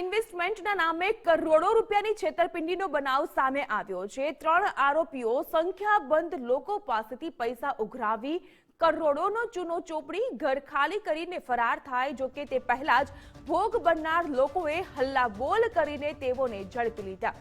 ઇન્વેસ્ટમેન્ટના નામે કરોડો રૂપિયાની છેતરપિંડીનો બનાવ સામે આવ્યો છે. ત્રણ આરોપીઓ સંખ્યાબંધ લોકો પાસેથી પૈસા ઉઘરાવી કરોડોનો ચૂનો ચોપડી ઘર ખાલી કરીને ફરાર થાય, જો કે તે પહેલા જ ભોગ બનનાર લોકોએ હલ્લાબોલ કરીને તેઓને ઝડપી લીધા.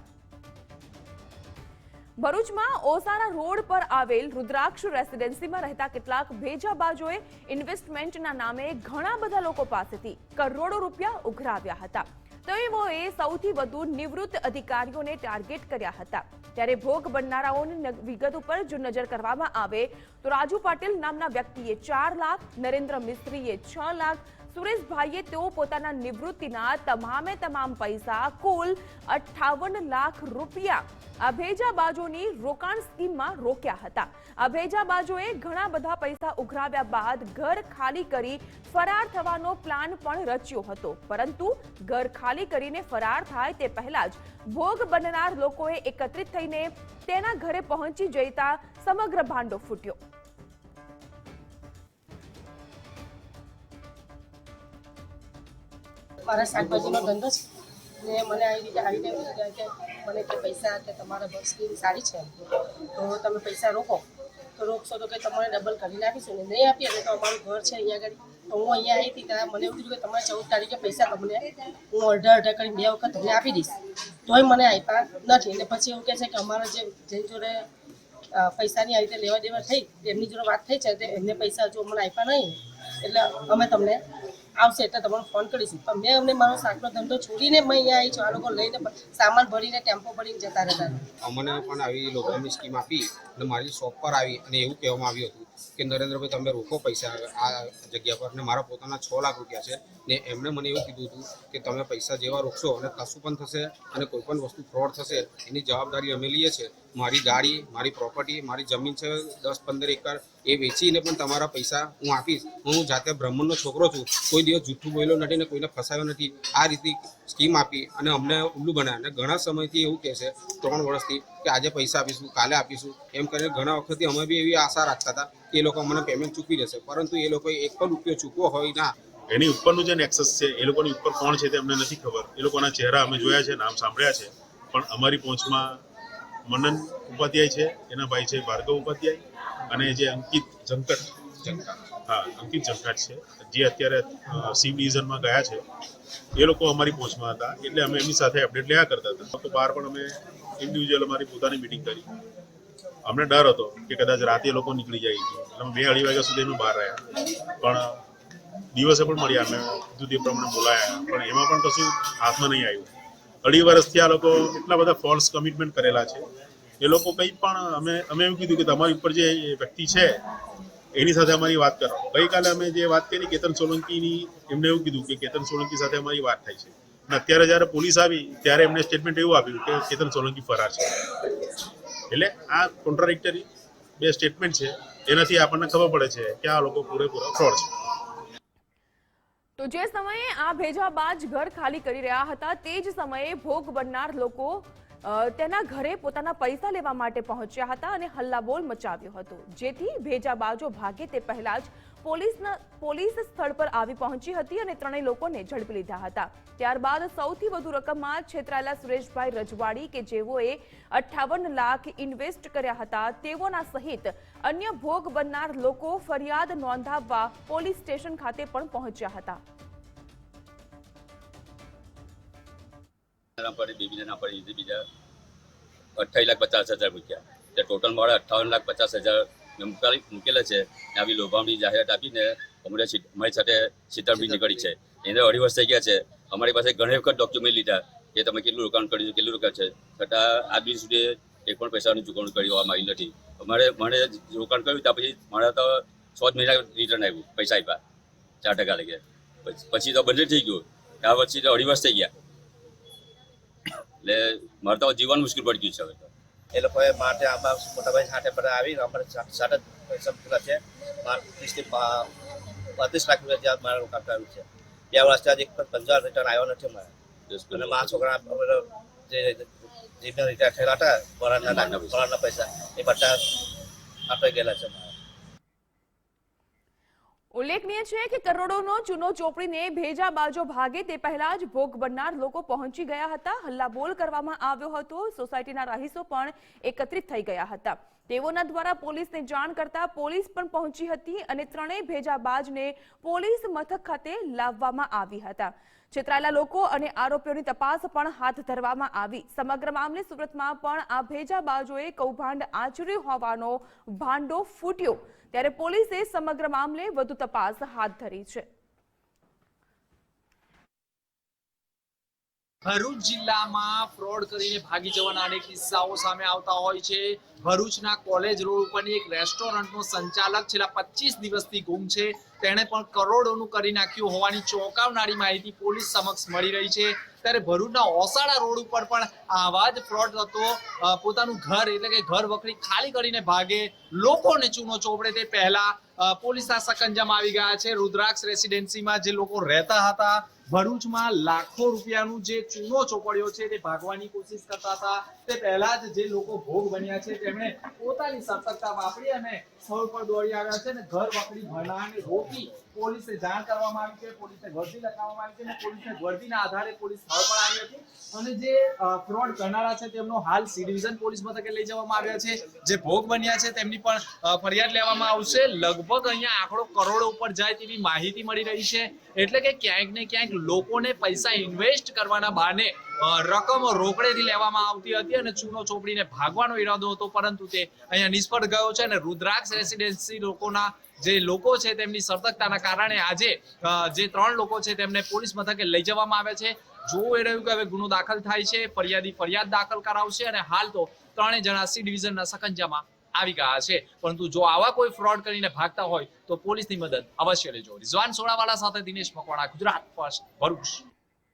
ભરૂચમાં ઓસારા રોડ પર આવેલ રુદ્રાક્ષ રેસિડેન્સીમાં રહેતા કેટલાક ભેજાબાજોએ ઇન્વેસ્ટમેન્ટના નામે ઘણા બધા લોકો પાસેથી કરોડો રૂપિયા ઉઘરાવ્યા હતા. તેઓએ સૌથી વધુ નિવૃત્ત અધિકારીઓને ટાર્ગેટ કર્યા હતા. ત્યારે ભોગ બનનારાઓની વિગત ઉપર જો નજર કરવામાં આવે, તો રાજુ પાટીલ નામના વ્યક્તિએ ચાર લાખ, નરેન્દ્ર મિસ્ત્રીએ છ લાખ સુરેશભાઈએ તેઓ પોતાના નિવૃત્તિના તમામે તમામ પૈસા, કુલ અઠ્ઠાવન લાખ રૂપિયા અભેજા ભેજાબાજોની રોકાણ સ્કીમમાં રોક્યા હતા. આ ભેજાબાજોએ ઘણા બધા પૈસા ઉઘરાવ્યા બાદ ઘર ખાલી કરી ફરાર થવાનો પ્લાન પણ રચ્યો હતો. પરંતુ ઘર ખાલી કરીને ફરાર થાય તે પહેલા જ ભોગ બનનાર લોકોએ એકત્રિત થઈને તેના ઘરે પહોંચી જતા સમગ્ર ભાંડો ફૂટ્યો. મારા શાકભાજીનો ધંધો છે. ને મને આવી રીતે આવી કીધું કે મને કે પૈસા કે તમારા બસ સ્કીમ સારી છે. તો તમે પૈસા રોકો. તો રોકશો તો કે તમારે ડબલ કરીને આપીશું ને નહીં આપીએ તો અમારું ઘર છે અહીંયા આગળ. તો હું અહીંયા આવી હતી ત્યારે મને એવું કીધું કે તમારે ચૌદ તારીખે પૈસા તમને હું અડધા અડધા કરીને બે વખત તમને આપી દઈશ. તોય મને આપ્યા નથી. ને પછી એવું કહે છે કે અમારા જે જેની જોડે પૈસાની આ રીતે લેવા દેવા થઈ, એમની જોડે વાત થઈ છે, તો એમને પૈસા જો મને આપ્યા નહીં. એટલે અમે તમને આવશે એટલે તમને ફોન કરીશું. પણ મેં અમને મારો શાકનો ધંધો છોડીને મેં અહીંયા આવી છું. આ લોકો લઈને સામાન ભરીને, ટેમ્પો ભરીને જતા રહેતા અમને પણ આવી લોકોની સ્કીમ આપી અને મારી શોપ પર આવી અને એવું કહેવામાં આવ્યું હતું કે, નરેન્દ્રભાઈ, તમે રોકો પૈસા આ જગ્યા પર. ને મારા પોતાના છ લાખ રૂપિયા છે. ને એમણે મને એવું કીધું હતું કે, તમે પૈસા જેવા રોકશો અને કશું પણ થશે અને કોઈ પણ વસ્તુ ફ્રોડ થશે, એની જવાબદારી અમે લઈએ છીએ. મારી ગાડી, મારી પ્રોપર્ટી મારી જમીન છે દસ પંદર એકર એ વેચીને પણ તમારા પૈસા હું આપીશ. હું જાતે બ્રાહ્મણનો છોકરો છું. કોઈ દિવસ જૂઠું બોલ્યો નથી ને કોઈને ફસાયો નથી. આ રીતે સ્કીમ આપી અને અમને ઉલ્લુ બનાવ્યા. અને ઘણા સમયથી એવું કહે છે, ત્રણ વર્ષથી કે આજે પૈસા આપીશું, કાલે આપીશું. એમ કરીને ઘણા વખતથી અમે બી એવી આશા રાખતા હતા કે એ લોકો અમને પેમેન્ટ ચૂકવી દેશે. પરંતુ એ લોકોએ એક પણ રૂપિયો ચૂકવો હોય ના. એની ઉપરનું જે નેક્સસ છે, એ લોકોની ઉપર કોણ છે તે અમને નથી ખબર. એ લોકોના ચહેરા અમે જોયા છે, નામ સાંભળ્યા છે. પણ અમારી પહોંચમાં મનન ઉપાધ્યાય છે, એના ભાઈ છે ભાર્ગવ ઉપાધ્યાય. અને જે અંકિત જંકટ હા, અંકિત જંકટ છે, જે અત્યારે સી ડિવિઝનમાં ગયા છે, એ લોકો અમારી પહોંચમાં હતા, એટલે અમે એમની સાથે અપડેટ લેવા કરતા હતા. તો બહાર પણ અમે ઇન્ડિવિજ્યુઅલ અમારી પોતાની મિટિંગ કરી. અમને ડર હતો કે કદાચ રાતે એ લોકો નીકળી જાય. છે અમે બે અઢી વાગ્યા સુધી અમે બહાર રહ્યા. પણ દિવસે પણ મળ્યા, અમે કીધું પ્રમાણે બોલાયા. પણ એમાં પણ કશું હાથમાં નહીં આવ્યું. અઢી વર્ષથી આ લોકો એટલા બધા ફોલ્સ કમિટમેન્ટ કરેલા છે. એ લોકો કંઈ પણ અમે અમે એવું કીધું કે તમારી ઉપર જે વ્યક્તિ છે, એની સાથે અમારી વાત કરો. ગઈકાલે અમે જે વાત કરી, કેતન સોલંકીની, એમને એવું કીધું કે કેતન સોલંકી સાથે અમારી વાત થાય છે. અને અત્યારે જ્યારે પોલીસ આવી, ત્યારે એમને સ્ટેટમેન્ટ એવું આપ્યું કે કેતન સોલંકી ફરાર છે. એટલે આ કોન્ટ્રાડિક્ટરી બે સ્ટેટમેન્ટ છે. એનાથી આપણને ખબર પડે છે કે આ લોકો પૂરેપૂરા ફ્રોડ છે. તો જે સમયે આ ભેજાબાજ ઘર ખાલી કરી રહ્યા હતા, તે જ સમયે ભોગ બનનાર લોકો તેના ઘરે પોતાના પૈસા લેવા માટે પહોંચ્યા હતા અને હલ્લાબોલ મચાવ્યો હતો. જેથી ભેજાબાજો ભાગે તે પહેલા જ પોલીસના, પોલીસ સ્થળ પર આવી પહોંચી હતી અને ત્રણેય લોકોને ઝડપી લીધા હતા. ત્યારબાદ સૌથી વધુ રકમમાં છેતરાયેલા સુરેશભાઈ રજવાડી કે જેઓએ અઠ્ઠાવન લાખ ઇન્વેસ્ટ કર્યા હતા, તેઓના સહિત અન્ય ભોગ બનનાર લોકો ફરિયાદ નોંધાવવા પોલીસ સ્ટેશન ખાતે પણ પહોંચ્યા હતા. ના પડી બેબીને ના પડે બીજા અઠ્ઠાવીસ લાખ પચાસ હજાર મૂક્યા. તે ટોટલ મળે અઠ્ઠાવન લાખ પચાસ હજાર મૂકાલી મૂકેલા છે. આવી લોભામણી જાહેરાત આપીને અમને અમારી સાથે છેતરપિંડી નીકળી છે. એને અઢી વર્ષ થઈ ગયા છે. અમારી પાસે ઘણી વખત ડોક્યુમેન્ટ લીધા કે તમે કેટલું રોકાણ કર્યું છે કેટલું રોકાણ છે. છતાં આજ દિન સુધી એક પણ પૈસાની ચૂકવણી કરવામાં આવી નથી. અમારે મને રોકાણ કર્યું ત્યાં પછી મારા તો છ જ મહિના રિટર્ન આવ્યું પૈસા આપ્યા ચાર ટકા લઈ પછી- તો બંધ થઈ ગયું. આ પછી તો અઢી વર્ષ થઈ ગયા. એટલે મારે તો જીવન મુશ્કેલ પડી ગયું છે હવે તો. એ લોકોએ માટે આમાં મોટાભાઈ સાથે પણ આવીને અમારે જ પૈસા મૂકેલા છે. ત્રીસથી પા- બત્રીસ લાખ રૂપિયા ત્યાં મારે રોકાણ કર્યું છે. બે વર્ષથી એક પંદર રિટર્ન આવ્યો નથી મારે અને મારા છોકરા અમારે જે જેમને રિટાયર થયેલા હતા ભરાના વરાણના પૈસા. એ બધા આપણે ગયેલા છે. મારા ઉલ્લેખનીય છે કે કરોડોનો ચૂનો ચોપડીને ભેજા બાજો ભાગે તે પહેલા જ ભોગ બનનાર લોકો પહોંચી ગયા હતા. હલ્લાબોલ કરવામાં આવ્યો હતો. સોસાયટીના રહીશો પણ એકત્રિત થઈ ગયા હતા. તેઓના દ્વારા પોલીસને જાણ કરતા પોલીસ પણ પહોંચી હતી અને ત્રણેય ભેજાબાજને પોલીસ મથક ખાતે લાવવામાં આવી હતા. છેતરાયેલા લોકો અને આરોપીઓની તપાસ પણ હાથ ધરવામાં આવી. સમગ્ર મામલે સુરતમાં પણ આ ભેજા બાજુએ કૌભાંડ આચર્યું હોવાનો ભાંડો ફૂટ્યો. ત્યારે પોલીસે સમગ્ર મામલે વધુ તપાસ હાથ ધરી છે. ભરૂચ જિલ્લામાં ફ્રોડ કરીને ભાગી જવાના અનેક કિસ્સાઓ સામે આવતા હોય છે. ભરૂચના કોલેજ રોડ ઉપરની એક રેસ્ટોરન્ટનો સંચાલક છેલ્લા પચીસ દિવસથી ગુમ છે. તેણે પણ કરોડોનું કરી નાખ્યું હોવાની ચોંકાવનારી માહિતી પોલીસ સમક્ષ મળી રહી છે. ત્યારે ભરૂચના ઓસાડા રોડ ઉપર પણ આવા જ ફ્રોડ થતો પોતાનું ઘર એટલે કે ઘર વખરી ખાલી કરીને ભાગે લોકોને ચૂનો ચોપડે તે પહેલા પોલીસ પોલીસના સકંજામાં આવી ગયા છે. રુદ્રાક્ષ રેસિડેન્સીમાં જે લોકો રહેતા હતા ભરૂચમાં લાખો રૂપિયાનું જે ચૂનો ચોપડ્યો છે તે ભાગવાની કોશિશ કરતા હતા. તે પહેલા જ જે લોકો ભોગ બન્યા છે, તેમણે પોતાની સતર્કતા વાપરી અને સ્થળ પર દોડી આવ્યા છે અને ઘર વખરી ભરનારને રોકી પોલીસે જાણ કરવામાં આવી છે, પોલીસને વર્દી લગાવવામાં આવી છે અને પોલીસને વર્દીના આધારે પોલીસ સ્થળ પર આવી હતી. અને જે ફ્રોડ કરનારા છે તેમનો હાલ સી ડિવિઝન પોલીસ મથકે લઈ જવામાં આવ્યા છે. જે ભોગ બન્યા છે તેમની પણ ફરિયાદ લેવામાં આવશે. લગભગ અહીંયા આંકડો કરોડો ઉપર જાય તેવી માહિતી મળી રહી છે. એટલે કે ક્યાંક ને ક્યાંક લોકોને પૈસા ઇન્વેસ્ટ કરવાના બહાને રકમ રોકડેથી લેવામાં આવતી હતી અને ચૂનો ચોપડીને ભાગવાનો ઈરાદો હતો, પરંતુ તે અહીંયા નિષ્ફળ ગયો છે અને રુદ્રાક્ષ રેસિડેન્સી લોકોના જે લોકો છે તેમની સતર્કતાના કારણે આજે જે ત્રણ લોકો છે તેમને પોલીસ મથકે લઈ જવામાં આવ્યા છે. જોવું એ રહ્યું કે હવે ગુનો દાખલ થાય છે, ફરિયાદી ફરિયાદ દાખલ કરાવશે અને હાલ તો ત્રણેય જણા સી ડિવિઝનના સકંજામાં આવી ગયા છે. પરંતુ જો આવા કોઈ ફ્રોડ કરીને ભાગતા હોય તો પોલીસની મદદ અવશ્ય લેજો. રિઝવાન સોડાવાલા સાથે દિનેશ મકવાણા, ગુજરાત ફર્સ્ટ ભરૂચ.